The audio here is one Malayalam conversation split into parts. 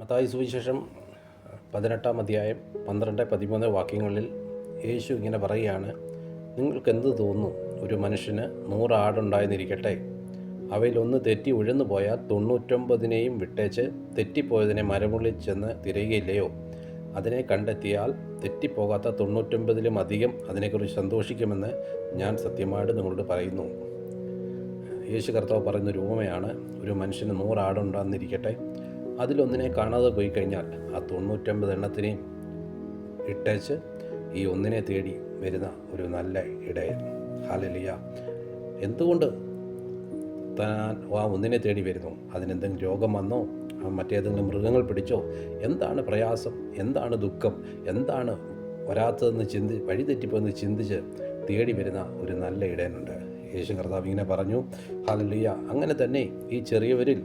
മത്തായി സുവിശേഷം പതിനെട്ടാം അധ്യായം പന്ത്രണ്ട് പതിമൂന്ന് വാക്യങ്ങളിൽ യേശു ഇങ്ങനെ പറയുകയാണ് നിങ്ങൾക്ക് എന്ത് തോന്നുന്നു? ഒരു മനുഷ്യന് നൂറ് ആടുണ്ടായെന്നിരിക്കട്ടെ. അവയിലൊന്ന് തെറ്റി ഉഴന്നു പോയാൽ തൊണ്ണൂറ്റൊമ്പതിനെയും വിട്ടേച്ച് തെറ്റിപ്പോയതിനെ മരമുള്ളിൽ ചെന്ന് തിരയുകയില്ലയോ? അതിനെ കണ്ടെത്തിയാൽ തെറ്റിപ്പോകാത്ത തൊണ്ണൂറ്റൊമ്പതിലും അധികം അതിനെക്കുറിച്ച് സന്തോഷിക്കുമെന്ന് ഞാൻ സത്യമായിട്ട് നിങ്ങളോട് പറയുന്നു. യേശു കർത്താവ് പറയുന്ന ഒരു ഉപമയാണ് ഒരു മനുഷ്യന് നൂറ് ആടുണ്ടാന്നിരിക്കട്ടെ. അതിലൊന്നിനെ കാണാതെ പോയി കഴിഞ്ഞാൽ ആ തൊണ്ണൂറ്റൊമ്പത് എണ്ണത്തിനെയും ഇട്ടേച്ച് ഈ ഒന്നിനെ തേടി വരുന്ന ഒരു നല്ല ഇടയൻ. ഹാലലിയ എന്തുകൊണ്ട് താൻ ആ ഒന്നിനെ തേടി വരുന്നു? അതിനെന്തെങ്കിലും രോഗം വന്നോ? മറ്റേതെങ്കിലും മൃഗങ്ങൾ പിടിച്ചോ? എന്താണ് പ്രയാസം? എന്താണ് ദുഃഖം? എന്താണ് വരാത്തതെന്ന് ചിന്തി വഴിതെറ്റിപ്പോയെന്ന് ചിന്തിച്ച് തേടി വരുന്ന ഒരു നല്ല ഇടയനുണ്ട്. യേശു കർത്താവ് ഇങ്ങനെ പറഞ്ഞു. ഹാലലിയ അങ്ങനെ തന്നെ ഈ ചെറിയവരിൽ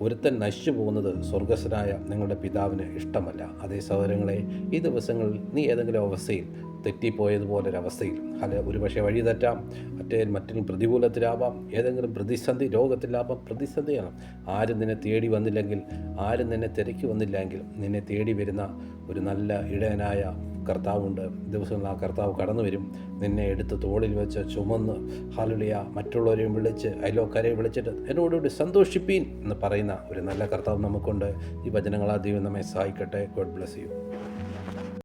ഒരുത്തൻ നശിച്ചു പോകുന്നത് സ്വർഗസ്വനായ നിങ്ങളുടെ പിതാവിന് ഇഷ്ടമല്ല. അതേ സഹോദരങ്ങളെ ഈ ദിവസങ്ങളിൽ നീ ഏതെങ്കിലും അവസ്ഥയിൽ തെറ്റിപ്പോയതുപോലൊരവസ്ഥയിൽ. അല്ല ഒരുപക്ഷെ വഴി തെറ്റാം മറ്റേ മറ്റൊരു പ്രതികൂലത്തിലാവാം ഏതെങ്കിലും പ്രതിസന്ധി രോഗത്തിലാവാം പ്രതിസന്ധിയാണ് ആരും നിന്നെ തേടി വന്നില്ലെങ്കിൽ ആരും നിന്നെ തിരക്കി വന്നില്ലെങ്കിൽ നിന്നെ തേടി വരുന്ന ഒരു നല്ല ഇടയനായ കർത്താവുണ്ട്. ദിവസങ്ങൾ ആ കർത്താവ് കടന്നു വരും നിന്നെ എടുത്ത് തോളിൽ വെച്ച് ചുമന്ന് ഹാലുളിയ മറ്റുള്ളവരെയും വിളിച്ച് അയലോക്കാരെ വിളിച്ചിട്ട് എന്നോടുകൂടി സന്തോഷിപ്പീൻ എന്ന് പറയുന്ന ഒരു നല്ല കർത്താവ് നമുക്കുണ്ട്. ഈ വചനങ്ങളാ ദൈവം നമ്മെ സഹായിക്കട്ടെ. God bless you